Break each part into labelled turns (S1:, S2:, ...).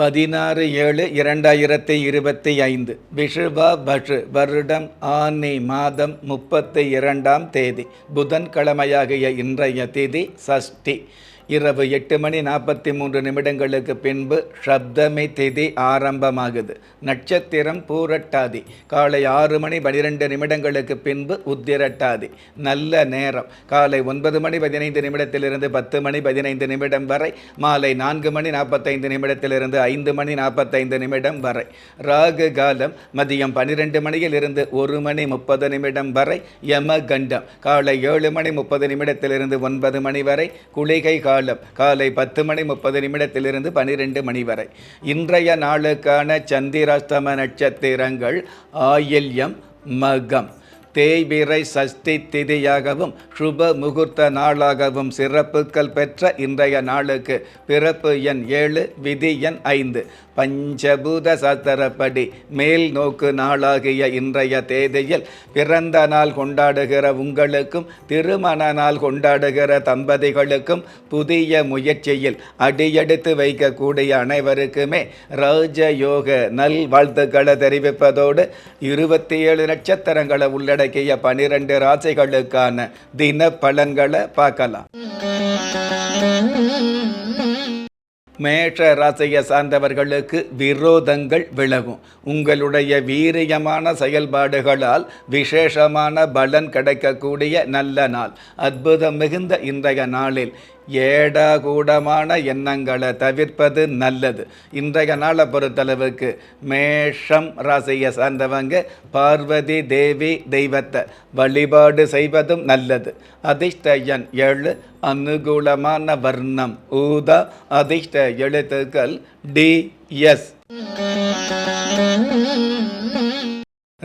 S1: பதினாறு ஏழு இரண்டாயிரத்தி இருபத்தி ஐந்து. விஷுவா பஷு வருடம் ஆனி மாதம் முப்பத்தி இரண்டாம் தேதி. புதன்கிழமையாகிய இன்றைய தேதி சஷ்டி. இரவு எட்டு மணி நாற்பத்தி மூன்று நிமிடங்களுக்கு பின்பு ஷப்தமி திதி ஆரம்பமாகுது. நட்சத்திரம் பூரட்டாதி. காலை ஆறு மணி பனிரெண்டு நிமிடங்களுக்கு பின்பு உத்திரட்டாதி. நல்ல நேரம். காலை ஒன்பது மணி பதினைந்து நிமிடத்திலிருந்து பத்து மணி பதினைந்து நிமிடம் வரை மாலை நான்கு மணி நாற்பத்தைந்து நிமிடத்திலிருந்து ஐந்து மணி நாற்பத்தைந்து நிமிடம் வரை. ராகு காலம் மதியம் பனிரெண்டு மணியிலிருந்து ஒரு மணி முப்பது நிமிடம் வரை யம கண்டம் காலை ஏழு மணி முப்பது நிமிடத்திலிருந்து ஒன்பது மணி வரை குளிகை கால காலம். காலை பத்து மணி முப்பது நிமிடத்திலிருந்து பனிரெண்டு மணி வரை. இன்றைய நாளுக்கான சந்திராஷ்டம நட்சத்திரங்கள் ஆயில்யம் மகம். தேய்பிறை சஷ்டி திதியாகவும் சுப முகூர்த்த நாளாகவும் சிறப்புகள் பெற்ற இன்றைய நாளுக்கு பிறப்பு எண் ஏழு விதி எண் ஐந்து. பஞ்சபூத சாஸ்திரப்படி மேல் நோக்கு நாளாகிய இன்றைய தேதியில் பிறந்த நாள் கொண்டாடுகிற உங்களுக்கும் திருமண நாள் கொண்டாடுகிற தம்பதிகளுக்கும் புதிய முயற்சியில் அடியெடுத்து வைக்கக்கூடிய அனைவருக்குமே ராஜயோக நல் வாழ்த்துக்களை தெரிவிப்பதோடு இருபத்தி ஏழு நட்சத்திரங்களை உள்ளட உள்ளடக்கிய பனிரெண்டு ராசிகளுக்கான தின பலன்களை பார்க்கலாம். மேஷ ராசியை சார்ந்தவர்களுக்கு விரோதங்கள் விலகும். உங்களுடைய வீரியமான செயல்பாடுகளால் விசேஷமான பலன் கிடைக்கக்கூடிய நல்ல நாள். அற்புதம் மிகுந்த இன்றைய நாளில். ஏடாகூடமான எண்ணங்களை தவிர்ப்பது நல்லது. இன்றைய நாளை பொறுத்தளவுக்கு மேஷம் ராசியை சார்ந்தவங்க பார்வதி தேவி தெய்வத்தை வழிபாடு செய்வதும் நல்லது. அதிர்ஷ்ட எண் ஏழு அனுகூலமான வர்ணம் ஊதா அதிர்ஷ்ட எழுத்துக்கள் டி எஸ்.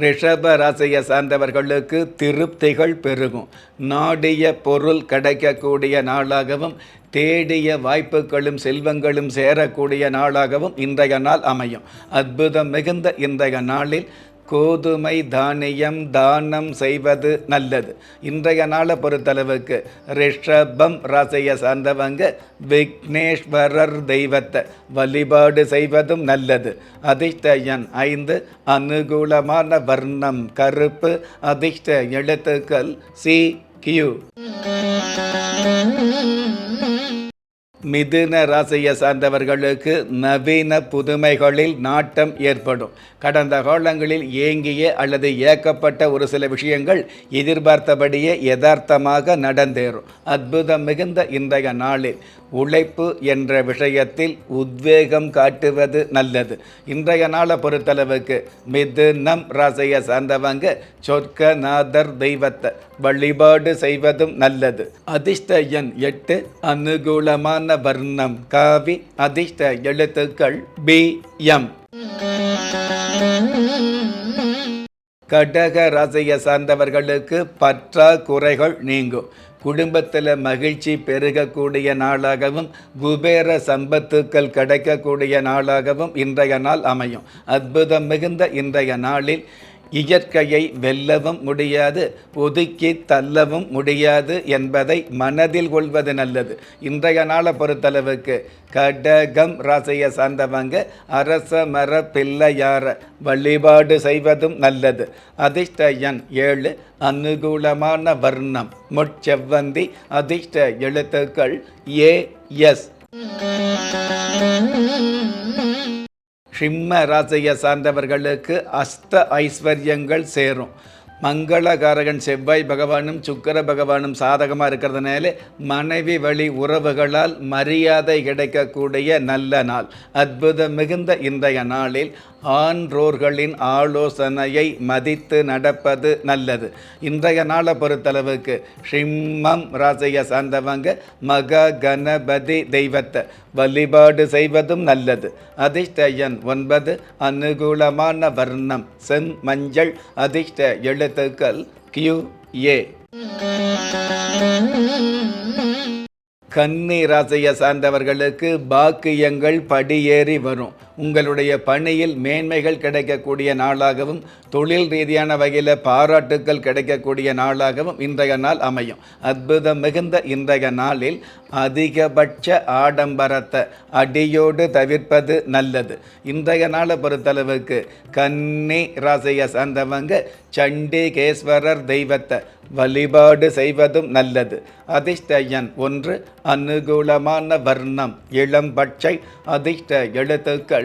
S1: ரிஷப ராசியை சார்ந்தவர்களுக்கு திருப்திகள் பெருகும். நாடிய பொருள் கிடைக்கக்கூடிய நாளாகவும் தேடிய வாய்ப்புகளும் செல்வங்களும் சேரக்கூடிய நாளாகவும் இன்றைய நாள் அமையும். அற்புதம் மிகுந்த இன்றைய நாளில் கோதுமை தானியம் தானம் செய்வது நல்லது. இன்றைய நாளை பொறுத்தளவுக்கு ரிஷபம் ராசியை சார்ந்தவங்க விக்னேஸ்வரர் தெய்வத்தை வழிபாடு செய்வதும் நல்லது. அதிர்ஷ்ட எண் ஐந்து அனுகூலமான வர்ணம் கருப்பு அதிர்ஷ்ட எழுத்துக்கள் சி கியூ. மிதுன ராசியை சார்ந்தவர்களுக்கு நவீன புதுமைகளில் நாட்டம் ஏற்படும். கடந்த காலங்களில் ஏங்கிய அல்லது ஏக்கப்பட்ட ஒரு சில விஷயங்கள் எதிர்பார்த்தபடியே யதார்த்தமாக நடந்தேறும். அற்புதம் மிகுந்த இன்றைய நாளில். உழைப்பு என்ற விஷயத்தில் உத்வேகம் காட்டுவது நல்லது. இன்றைய நாளை பொறுத்தளவுக்கு மிதுனம் ராசியை சார்ந்தவங்க சொர்க்கநாதர் தெய்வத்தை வழிபாடு செய்வதும் நல்லது. அதிர்ஷ்ட எண் எட்டு அனுகூலமான வர்ணம் காவி அதிர்ஷ்ட எழுத்துக்கள் பி எம். கடக ராசியை சார்ந்தவர்களுக்கு பற்றாக்குறைகள் நீங்கும். குடும்பத்தில் மகிழ்ச்சி பெருகக்கூடிய நாளாகவும் குபேர சம்பத்துக்கள் கிடைக்கக்கூடிய நாளாகவும் இன்றைய நாள் அமையும். அற்புதம் மிகுந்த இன்றைய நாளில் இயற்கையை வெல்லவும் முடியாது ஒதுக்கி தள்ளவும் முடியாது என்பதை மனதில் கொள்வது நல்லது. இன்றைய நாளை பொறுத்தளவுக்கு கடகம் ராசியை சார்ந்தவங்க அரச மர பிள்ளையார வழிபாடு செய்வதும் நல்லது. அதிர்ஷ்ட எண் ஏழு அனுகூலமான வர்ணம் முட்செவ்வந்தி அதிர்ஷ்ட எழுத்துக்கள் ஏ எஸ். சிம்ம ராசியை சார்ந்தவர்களுக்கு அஸ்த ஐஸ்வர்யங்கள் சேரும். மங்களகாரகன் செவ்வாய் பகவானும் சுக்கர பகவானும் சாதகமாக இருக்கிறதுனால மனைவி வழி உறவுகளால் மரியாதை கிடைக்கக்கூடிய நல்ல நாள். அற்புதம் மிகுந்த இன்றைய நாளில் ஆன்றோர்களின் ஆலோசனையை மதித்து நடப்பது நல்லது. இன்றைய நாளை பொறுத்தளவுக்கு ஷிம்மம் ராசியை சார்ந்தவங்க மக கணபதி தெய்வத்தை வழிபாடு செய்வதும் நல்லது. அதிர்ஷ்ட எண் ஒன்பது அனுகூலமான வர்ணம் செம் மஞ்சள் அதிர்ஷ்ட எழுத்துக்கள் கியூ ஏ கன்னி ராசியை சார்ந்தவர்களுக்கு பாக்கியங்கள் படியேறி வரும். உங்களுடைய பணியில் மேன்மைகள் கிடைக்கக்கூடிய நாளாகவும் தொழில் ரீதியான வகையில் பாராட்டுக்கள் கிடைக்கக்கூடிய நாளாகவும் இன்றைய நாள் அமையும். அற்புதம் மிகுந்த இன்றைய நாளில் அதிகபட்ச ஆடம்பரத்தை அடியோடு தவிர்ப்பது நல்லது. இன்றைய நாளை பொறுத்தளவுக்கு கன்னி ராசியை சார்ந்தவங்க சண்டிகேஸ்வரர் தெய்வத்தை வழிபாடு செய்வதும் நல்லது. அதிர்ஷ்ட எண் ஒன்று அனுகூலமான வர்ணம் இளம்பட்சை அதிர்ஷ்ட எழுத்துக்கள்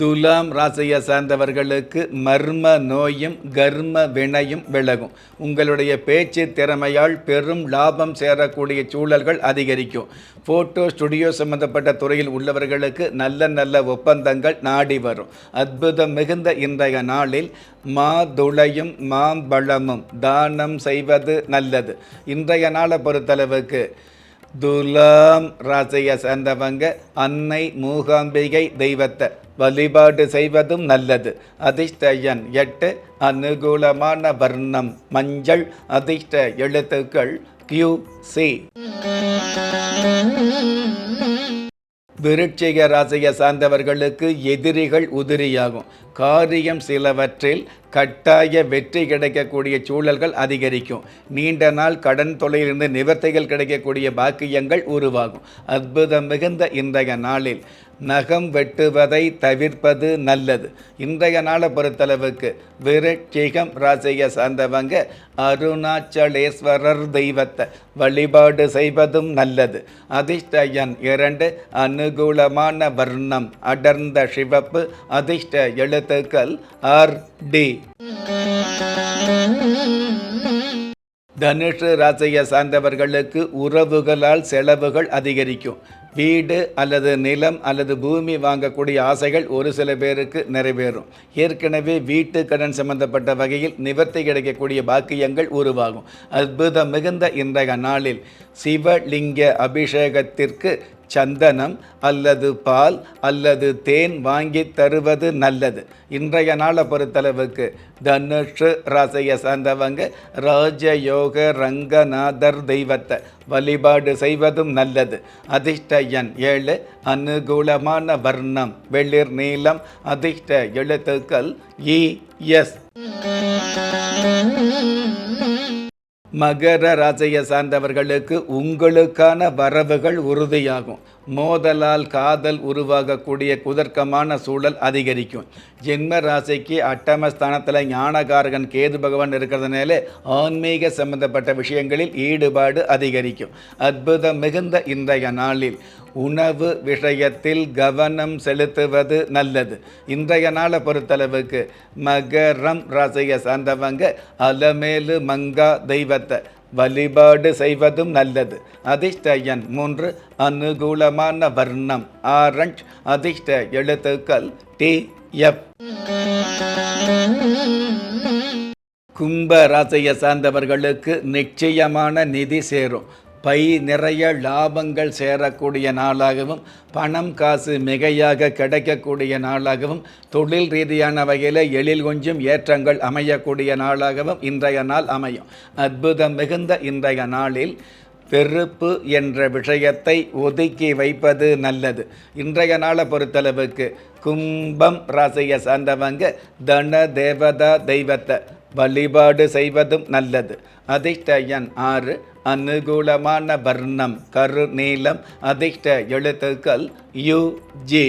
S1: துலாம் ராசியை சார்ந்தவர்களுக்கு மர்ம நோயும் கர்ம வினையும் விலகும். உங்களுடைய பேச்சு திறமையால் பெரும் லாபம் சேரக்கூடிய சூழல்கள் அதிகரிக்கும். ஃபோட்டோ ஸ்டுடியோ சம்பந்தப்பட்ட துறையில் உள்ளவர்களுக்கு நல்ல நல்ல ஒப்பந்தங்கள் நாடி வரும். அற்புதம் மிகுந்த இன்றைய நாளில் மாதுளையும் மாம்பழமும் தானம் செய்வது நல்லது. இன்றைய நாளை பொறுத்தளவுக்கு துலாம் ராசியை சேர்ந்தவங்க அன்னை மூகாம்பிகை தெய்வத்தை வழிபாடு செய்வதும் நல்லது. அதிர்ஷ்டயன் எட்டு அனுகூலமான வர்ணம் மஞ்சள் அதிர்ஷ்ட எழுத்துக்கள் கியூ சி விருட்சிக ராசியை சார்ந்தவர்களுக்கு எதிரிகள் உதிரியாகும். காரியம் சிலவற்றில் கட்டாய வெற்றி கிடைக்கக்கூடிய சூழல்கள் அதிகரிக்கும். நீண்ட நாள் கடன் தொலையிலிருந்து நிவர்த்திகள் கிடைக்கக்கூடிய பாக்கியங்கள் உருவாகும். அற்புதம் மிகுந்த இன்றைய நாளில் நகம் வெட்டுவதை தவிர்ப்பது நல்லது. இன்றைய நாளை பொறுத்தளவுக்கு விருட்சிகம் ராசியை சார்ந்தவங்க அருணாச்சலேஸ்வரர் தெய்வத்தை வழிபாடு செய்வதும் நல்லது. அதிர்ஷ்டயன் இரண்டு அனுகூலமான வர்ணம் அடர்ந்த சிவப்பு அதிர்ஷ்ட எழுத்துக்கள் ஆர் டி. தனுஷு ராசியை சார்ந்தவர்களுக்கு உறவுகளால் செலவுகள் அதிகரிக்கும். வீடு அல்லது நிலம் அல்லது பூமி வாங்கக்கூடிய ஆசைகள் ஒரு சில பேருக்கு நிறைவேறும். ஏற்கனவே வீட்டு கடன் சம்பந்தப்பட்ட வகையில் நிவர்த்தி கிடைக்கக்கூடிய பாக்கியங்கள் உருவாகும். அற்புதம் மிகுந்த இன்றைய நாளில் சிவலிங்க அபிஷேகத்திற்கு சந்தனம் அல்லது பால் அல்லது தேன் வாங்கி தருவது நல்லது. இன்றைய நாளை பொறுத்தளவுக்கு தனுஷு ராசியை சார்ந்தவங்க ராஜயோக ரங்கநாதர் தெய்வத்தை வழிபாடு செய்வதும் நல்லது. அதிர்ஷ்ட எண் ஏழு அனுகூலமான வர்ணம் வெளிர் நீளம் அதிர்ஷ்ட எழுத்துக்கள் இ எஸ். மகர ராசியை சார்ந்தவர்களுக்கு உங்களுக்கான வரவுகள் உறுதியாகும். மோதலால் காதல் உருவாகக்கூடிய குதர்க்கமான சூழல் அதிகரிக்கும். ஜென்ம ராசிக்கு அட்டமஸ்தானத்தில் ஞானகாரகன் கேது பகவான் இருக்கிறதுனால ஆன்மீக சம்பந்தப்பட்ட விஷயங்களில் ஈடுபாடு அதிகரிக்கும். அற்புதம் மிகுந்த இன்றைய நாளில் உணவு விஷயத்தில் கவனம் செலுத்துவது நல்லது. இன்றைய நாளை பொறுத்தளவுக்கு மகரம் ராசியை சார்ந்தவங்க அலமேலு மங்கா தெய்வத்தை வழிபாடு செய்வதும் நல்லது. அதிர்ஷ்ட எண் மூன்று அனுகூலமான வர்ணம். ஆரஞ்ச் அதிர்ஷ்ட எழுத்துக்கள் டி எஃப். கும்ப ராசியை சார்ந்தவர்களுக்கு நிச்சயமான நிதி சேரும். பை நிறைய லாபங்கள் சேரக்கூடிய நாளாகவும் பணம் காசு மிகையாக கிடைக்கக்கூடிய நாளாகவும் தொழில் ரீதியான வகையில் எழில் கொஞ்சம் ஏற்றங்கள் அமையக்கூடிய நாளாகவும் இன்றைய நாள் அமையும். அற்புதம் மிகுந்த இன்றைய நாளில் வெறுப்பு என்ற விஷயத்தை ஒதுக்கி வைப்பது நல்லது. இன்றைய நாளை பொறுத்தளவுக்கு கும்பம் ராசியை சார்ந்தவங்க தன தேவதா தெய்வத்தை வழிபாடு செய்வதும் நல்லது. அதிர்ஷ்ட எண் ஆறு அனுகூலமான வர்ணம் கரு நீலம் அதிர்ஷ்ட எழுத்துக்கள் யு ஜி.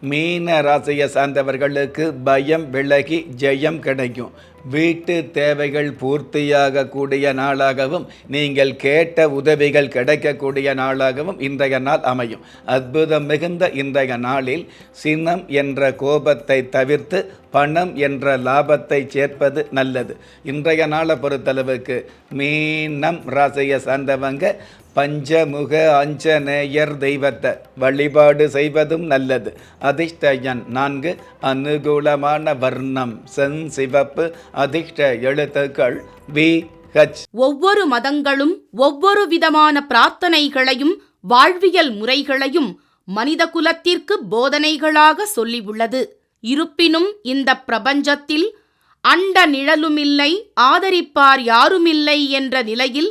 S1: மீன ராசியை சார்ந்தவர்களுக்கு பயம் விலகி ஜெயம் கிடைக்கும். வீட்டு தேவைகள் பூர்த்தியாகக்கூடிய நாளாகவும் நீங்கள் கேட்ட உதவிகள் கிடைக்கக்கூடிய நாளாகவும் இன்றைய நாள் அமையும். அற்புதம் மிகுந்த இன்றைய நாளில் சினம் என்ற கோபத்தை தவிர்த்து பணம் என்ற லாபத்தை சேர்ப்பது நல்லது. இன்றைய நாளை பொறுத்தளவுக்கு மீனம் ராசியை சார்ந்தவங்க பஞ்சமுக அஞ்சனேயர் தெய்வத்தை வழிபாடு செய்வதும் நல்லது. அதிர்ஷ்டயன் நான்கு அனுகூலமான வர்ணம் சென் சிவப்பு அதிர்ஷ்ட எழுத்துக்கள் வி ஹச்.
S2: ஒவ்வொரு மதங்களும் ஒவ்வொரு விதமான பிரார்த்தனைகளையும் வாழ்வியல் முறைகளையும் மனித குலத்திற்கு போதனைகளாக சொல்லியுள்ளது இருப்பினும் இந்த பிரபஞ்சத்தில் அண்ட நிழலுமில்லை ஆதரிப்பார் யாருமில்லை என்ற நிலையில்